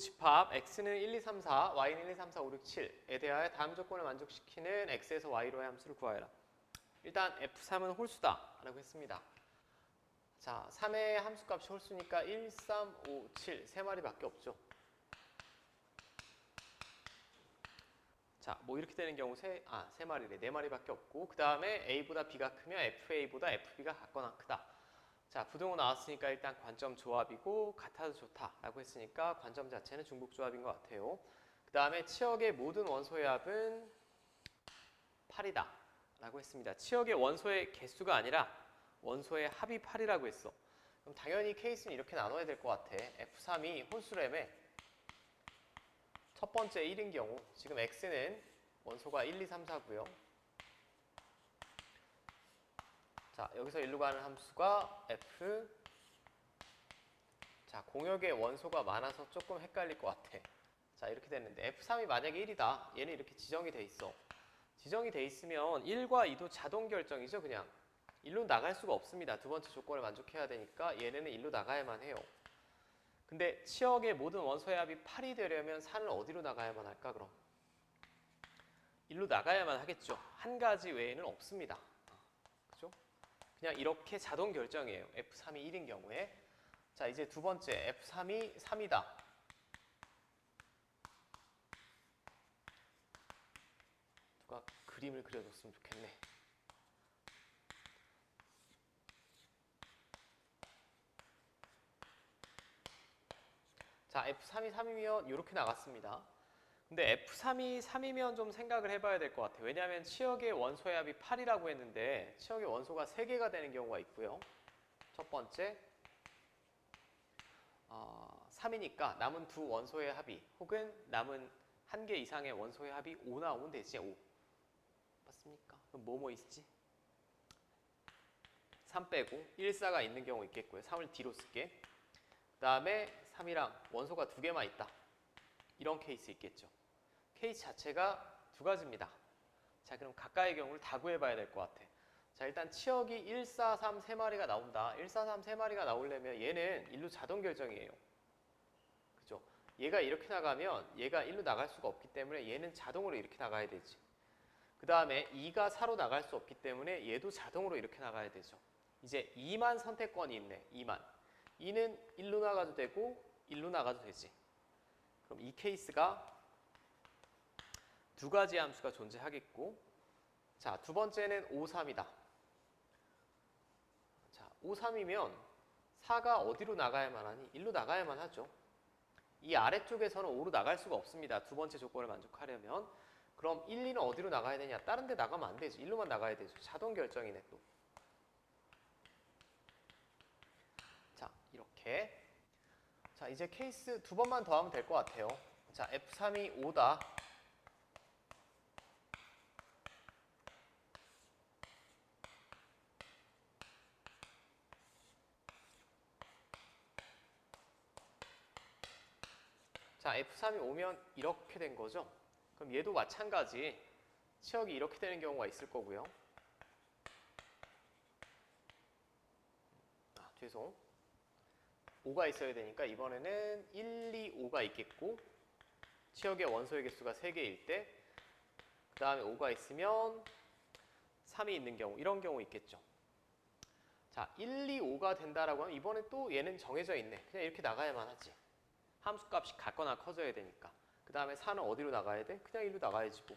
집합 x는 1, 2, 3, 4, y는 1, 2, 3, 4, 5, 6, 7에 대하여 다음 조건을 만족시키는 x에서 y로의 함수를 구하여라. 일단 f3은 홀수다 라고 했습니다. 자, 3의 함수값이 홀수니까 1, 3, 5, 7, 세 마리밖에 없죠. 자, 뭐 이렇게 되는 경우 세, 아, 세 마리래. 네 마리밖에 없고 그 다음에 a보다 b가 크면 fa보다 fb가 같거나 크다. 자, 부등호 나왔으니까 일단 관점 조합이고 같아도 좋다라고 했으니까 관점 자체는 중복 조합인 것 같아요. 그 다음에 치역의 모든 원소의 합은 8이다 라고 했습니다. 치역의 원소의 개수가 아니라 원소의 합이 8이라고 했어. 그럼 당연히 케이스는 이렇게 나눠야 될 것 같아. F3이 홀수램에 첫 번째 1인 경우 지금 X는 원소가 1, 2, 3, 4고요. 자, 여기서 1로 가는 함수가 F 자, 공역의 원소가 많아서 조금 헷갈릴 것 같아. 자, 이렇게 됐는데 F3이 만약에 1이다. 얘는 이렇게 지정이 돼 있어. 지정이 돼 있으면 1과 2도 자동 결정이죠, 그냥. 1로 나갈 수가 없습니다. 두 번째 조건을 만족해야 되니까 얘네는 1로 나가야만 해요. 근데 치역의 모든 원소의 합이 8이 되려면 4는 어디로 나가야만 할까, 그럼? 1로 나가야만 하겠죠. 한 가지 외에는 없습니다. 그냥 이렇게 자동 결정이에요. F3이 1인 경우에. 자, 이제 두 번째 F3이 3이다. 누가 그림을 그려줬으면 좋겠네. 자, F3이 3이면 이렇게 나갔습니다. 근데 F3이 3이면 좀 생각을 해봐야 될 것 같아요. 왜냐하면 치역의 원소의 합이 8이라고 했는데 치역의 원소가 3개가 되는 경우가 있고요. 첫 번째, 어, 3이니까 남은 두 원소의 합이 혹은 남은 한 개 이상의 원소의 합이 5 나오면 되지, 5. 맞습니까? 그럼 뭐뭐 있지? 3 빼고 1, 4가 있는 경우 있겠고요. 3을 뒤로 쓸게. 그 다음에 3이랑 원소가 두 개만 있다. 이런 케이스 있겠죠. 케이스 자체가 두 가지입니다. 자, 그럼 각각의 경우를 다 구해봐야 될 것 같아. 자, 일단 치역이 1, 4, 3세 마리가 나온다. 1, 4, 3세 마리가 나오려면 얘는 1로 자동 결정이에요. 그죠? 얘가 이렇게 나가면 얘가 1로 나갈 수가 없기 때문에 얘는 자동으로 이렇게 나가야 되지. 그 다음에 2가 4로 나갈 수 없기 때문에 얘도 자동으로 이렇게 나가야 되죠. 이제 2만 선택권이 있네. 2만. 2는 1로 나가도 되고 1로 나가도 되지. 그럼 이 케이스가 두 가지 함수가 존재하겠고 자, 두 번째는 5, 3이다. 자, 5, 3이면 4가 어디로 나가야만 하니? 1로 나가야만 하죠. 이 아래쪽에서는 5로 나갈 수가 없습니다. 두 번째 조건을 만족하려면 그럼 1, 2는 어디로 나가야 되냐? 다른 데 나가면 안 되지. 1로만 나가야 되죠. 자동 결정이네 또. 자, 이렇게 자, 이제 케이스 두 번만 더 하면 될 것 같아요. 자, F3이 5다. 자, F3이 오면 이렇게 된 거죠. 그럼 얘도 마찬가지 치역이 이렇게 되는 경우가 있을 거고요. 아, 죄송. 5가 있어야 되니까 이번에는 1, 2, 5가 있겠고 치역의 원소의 개수가 3개일 때 그 다음에 5가 있으면 3이 있는 경우 이런 경우 있겠죠. 자, 1, 2, 5가 된다라고 하면 이번에 또 얘는 정해져 있네. 그냥 이렇게 나가야만 하지. 함수값이 같거나 커져야 되니까. 그 다음에 4는 어디로 나가야 돼? 그냥 1로 나가야지 뭐.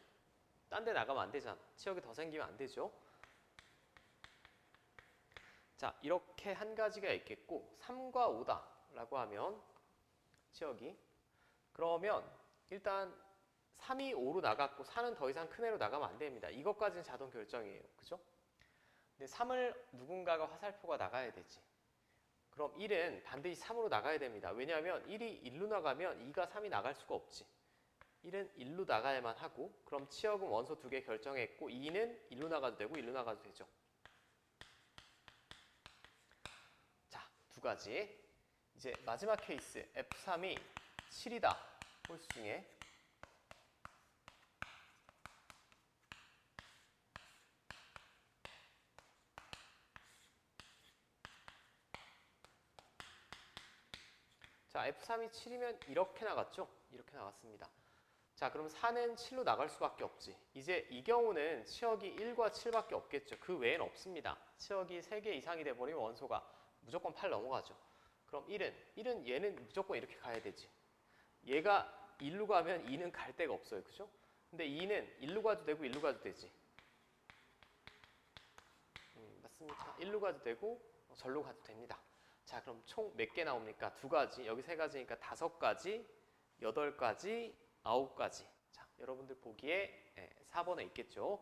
딴 데 나가면 안 되잖아. 치역이 더 생기면 안 되죠. 자, 이렇게 한 가지가 있겠고 3과 5다 라고 하면 치역이 그러면 일단 3이 5로 나갔고 4는 더 이상 큰 애로 나가면 안 됩니다. 이것까지는 자동 결정이에요. 그죠? 근데 3을 누군가가 화살표가 나가야 되지. 그럼 1은 반드시 3으로 나가야 됩니다. 왜냐하면 1이 1로 나가면 2가 3이 나갈 수가 없지. 1은 1로 나가야만 하고 그럼 치역은 원소 두 개 결정했고 2는 1로 나가도 되고 1로 나가도 되죠. 자, 두 가지. 이제 마지막 케이스 F3이 7이다. 홀수 중에 자, F3이 7이면 이렇게 나갔죠? 이렇게 나갔습니다. 자, 그럼 4는 7로 나갈 수밖에 없지. 이제 이 경우는 치역이 1과 7밖에 없겠죠. 그 외엔 없습니다. 치역이 3개 이상이 돼버리면 원소가 무조건 8 넘어가죠. 그럼 1은? 1은 얘는 무조건 이렇게 가야 되지. 얘가 1로 가면 2는 갈 데가 없어요. 그죠? 근데 2는 1로 가도 되고 1로 가도 되지. 음, 맞습니다. 1로 가도 되고 어, 절로 가도 됩니다. 자, 그럼 총 몇 개 나옵니까? 두 가지. 여기 세 가지니까 다섯 가지, 여덟 가지, 아홉 가지. 자, 여러분들 보기에 예, 4번에 있겠죠?